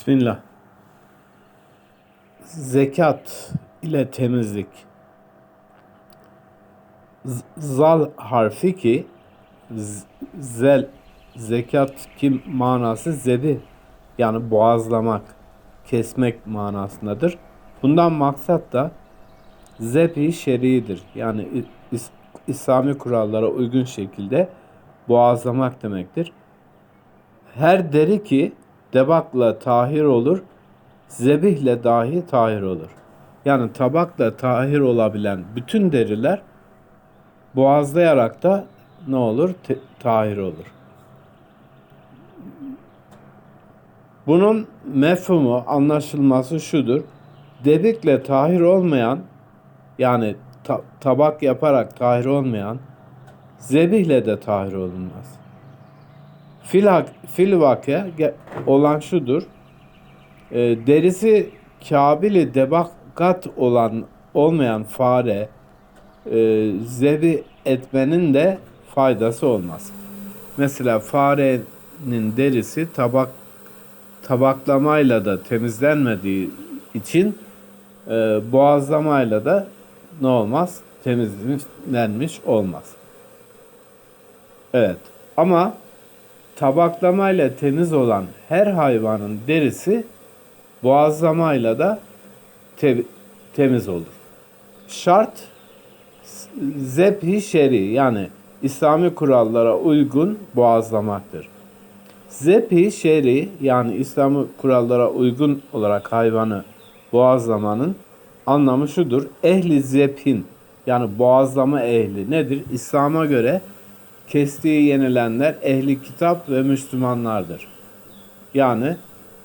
Bismillah. Zekat ile temizlik. Zal harfi ki zel zekat kim manası zebi yani boğazlamak, kesmek manasındadır. Bundan maksat da zebi şer'idir. Yani is- İslami kurallara uygun şekilde boğazlamak demektir. Her deri ki debakla tahir olur, zebihle dahi tahir olur. Yani tabakla tahir olabilen bütün deriler boğazlayarak da ne olur? Te- tahir olur. Bunun mefhumu, anlaşılması şudur. Debikle tahir olmayan, yani ta- tabak yaparak tahir olmayan, zebihle de tahir olunmaz. Fil, fil vakı olan şudur. E, derisi kabili debakat olan olmayan fare e, zebi etmenin de faydası olmaz. Mesela farenin derisi tabak tabaklamayla da temizlenmediği için e, boğazlamayla da ne olmaz? Temizlenmiş olmaz. Evet. Ama tabaklamayla temiz olan her hayvanın derisi boğazlamayla da te- temiz olur. Şart zebhi şer'i yani İslami kurallara uygun boğazlamaktır. Zebhi şer'i yani İslami kurallara uygun olarak hayvanı boğazlamanın anlamı şudur. Ehli zebhin yani boğazlama ehli nedir? İslam'a göre kestiği yenilenler ehli kitap ve Müslümanlardır. Yani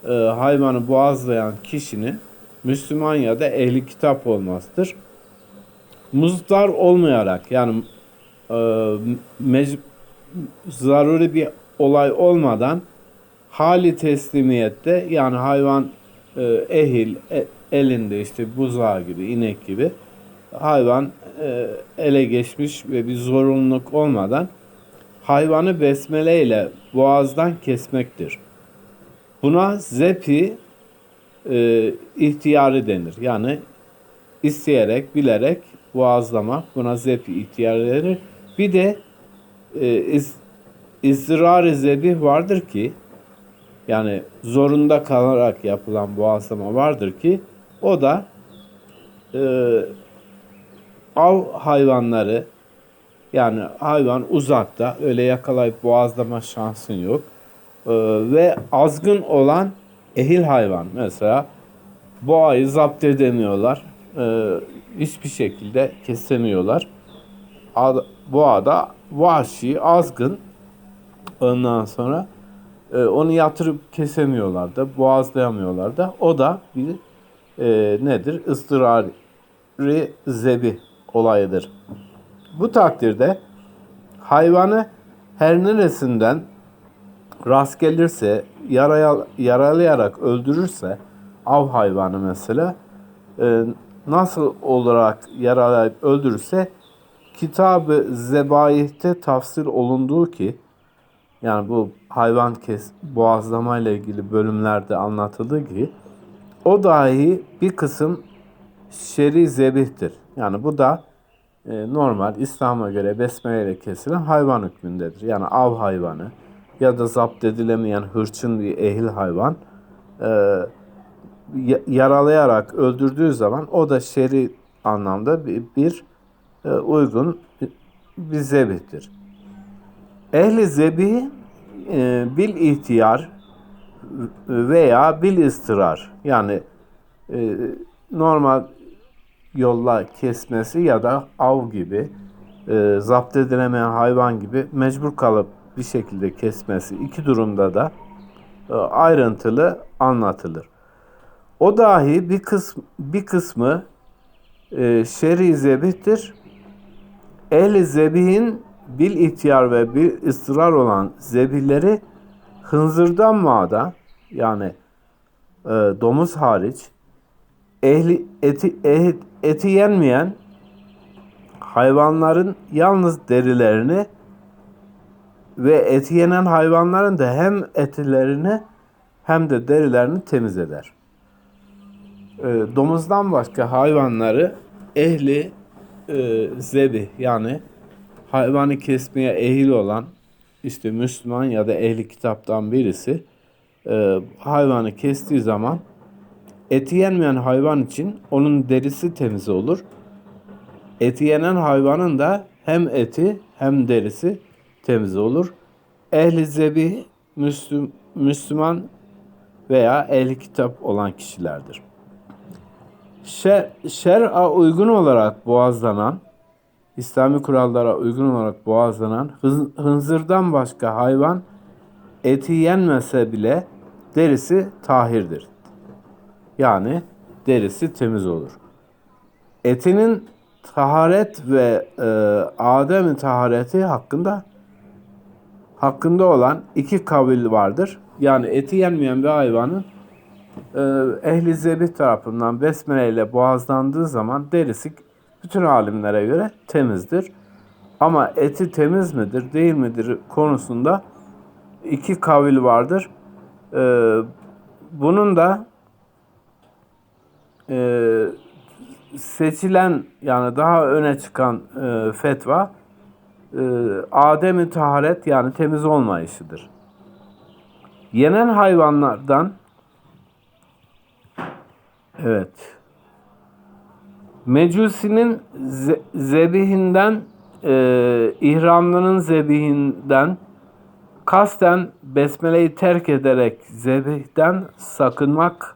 e, hayvanı boğazlayan kişinin Müslüman ya da ehli kitap olmasıdır. Muzdar olmayarak yani e, mec- zaruri bir olay olmadan hali teslimiyette yani hayvan e, ehil e- elinde işte buzağı gibi inek gibi hayvan e, ele geçmiş ve bir zorunluluk olmadan hayvanı besmele ile boğazdan kesmektir. Buna zepi e, ihtiyarı denir. Yani isteyerek, bilerek boğazlamak buna zepi ihtiyarı denir. Bir de e, iz, izdirar-ı zebih vardır ki yani zorunda kalarak yapılan boğazlama vardır ki o da e, av hayvanları yani hayvan uzakta öyle yakalayıp boğazlama şansın yok. Ee, ve azgın olan ehil hayvan mesela boğayı zapt edemiyorlar. Ee, hiçbir şekilde kesemiyorlar. Ad- Boğa da vahşi, azgın. Ondan sonra e, onu yatırıp kesemiyorlar da, boğazlayamıyorlar da. O da bir e, nedir? Istırari zebi olayıdır. Bu takdirde hayvanı her neresinden rast gelirse yaraya, yaralayarak öldürürse av hayvanı mesela e, nasıl olarak yaralayıp öldürürse kitabı zebaihte tafsir olunduğu ki yani bu hayvan kes boğazlamayla ilgili bölümlerde anlatıldığı ki o dahi bir kısım şer'i zebihtir. Yani bu da e, normal İslam'a göre besmele ile kesilen hayvan hükmündedir. Yani av hayvanı ya da zapt edilemeyen hırçın bir ehil hayvan e, ya- yaralayarak öldürdüğü zaman o da şer'i anlamda bir, bir e, uygun bir zebihtir. Ehli zebih e, bil ihtiyar veya bil istirar yani e, normal yolla kesmesi ya da av gibi e, zapt edilemeyen hayvan gibi mecbur kalıp bir şekilde kesmesi iki durumda da e, ayrıntılı anlatılır. O dahi bir kısm bir kısmı e, şer'i zebihtir. Ehli zebihin bil ihtiyar ve bir ısrar olan zebihleri hınzırdan mağda yani e, domuz hariç ehli eti, eti, eti yenmeyen hayvanların yalnız derilerini ve eti yenen hayvanların da hem etlerini hem de derilerini temiz eder. E, domuzdan başka hayvanları ehli e, zebi yani hayvanı kesmeye ehil olan işte Müslüman ya da ehli kitaptan birisi e, hayvanı kestiği zaman eti yenmeyen hayvan için onun derisi temiz olur. Eti yenen hayvanın da hem eti hem derisi temiz olur. Ehli zebi Müslüm, Müslüman veya ehli kitap olan kişilerdir. Şer, şer'a uygun olarak boğazlanan, İslami kurallara uygun olarak boğazlanan hınzırdan başka hayvan eti yenmese bile derisi tahirdir. Yani derisi temiz olur. Etinin taharet ve e, adem tahareti hakkında hakkında olan iki kavil vardır. Yani eti yenmeyen bir hayvanın e, ehli zebih tarafından besmele ile boğazlandığı zaman derisi bütün alimlere göre temizdir. Ama eti temiz midir değil midir konusunda iki kavil vardır. E, bunun da e, seçilen yani daha öne çıkan e, fetva e, ademi taharet yani temiz olmayışıdır. Yenen hayvanlardan evet Mecusinin ze- zebihinden e, ihramlının zebihinden kasten besmeleyi terk ederek zebihten sakınmak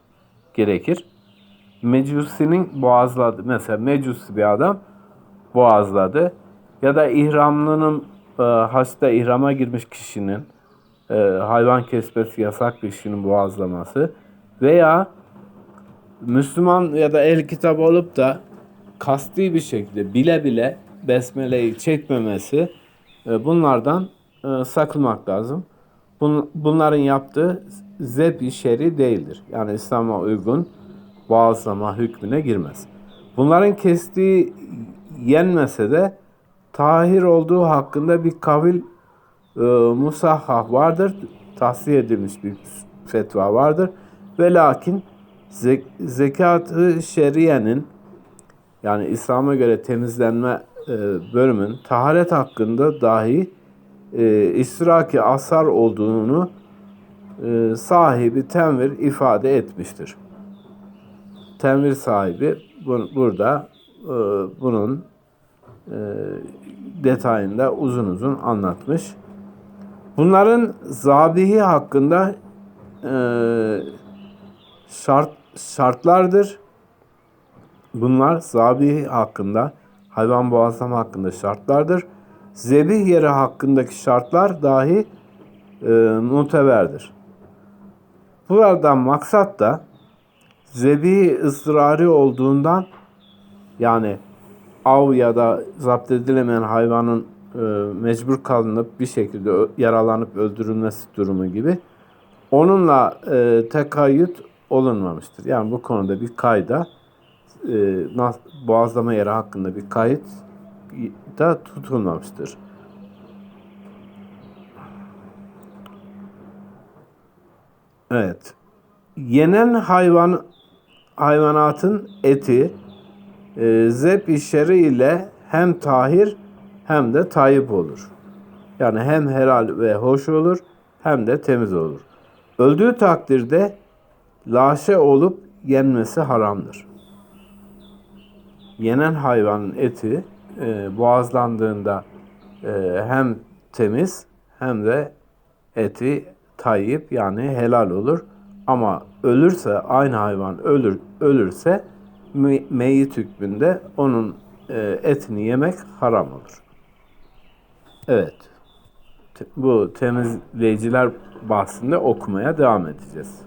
gerekir. Mecusinin boğazladı. Mesela mecusi bir adam boğazladı. Ya da ihramlının e, haçta ihrama girmiş kişinin e, hayvan kesmesi yasak bir kişinin boğazlaması veya Müslüman ya da el kitap olup da kasti bir şekilde bile bile besmeleyi çekmemesi e, bunlardan e, sakınmak lazım. Bun, bunların yaptığı zeb şeri değildir. Yani İslam'a uygun boğazlama hükmüne girmez. Bunların kestiği yenmese de tahir olduğu hakkında bir kavil e, musahhah vardır. Tahsiye edilmiş bir fetva vardır. Ve lakin zek, zekat-ı şeriyenin yani İslam'a göre temizlenme e, bölümün taharet hakkında dahi e, istiraki asar olduğunu e, sahibi tenvir ifade etmiştir. Tenvir sahibi bu, burada e, bunun e, detayında uzun uzun anlatmış. Bunların zabihi hakkında e, şart şartlardır. Bunlar zabihi hakkında, hayvan boğazlama hakkında şartlardır. Zebih yeri hakkındaki şartlar dahi e, muteberdir. Buradan maksat da zebihi ısrarı olduğundan yani av ya da zapt edilemeyen hayvanın e, mecbur kalınıp bir şekilde yaralanıp öldürülmesi durumu gibi onunla e, tekayyüt olunmamıştır. Yani bu konuda bir kayda e, boğazlama yeri hakkında bir kayıt da tutulmamıştır. Evet. Yenen hayvan hayvanatın eti e, zeb işleri ile hem tahir hem de tayyip olur. Yani hem helal ve hoş olur hem de temiz olur. Öldüğü takdirde laşe olup yenmesi haramdır. Yenen hayvanın eti e, boğazlandığında e, hem temiz hem de eti tayyip yani helal olur. Ama ölürse aynı hayvan ölür ölürse me- meyyit hükmünde onun e, etini yemek haram olur. Evet. Bu temizleyiciler bahsinde okumaya devam edeceğiz.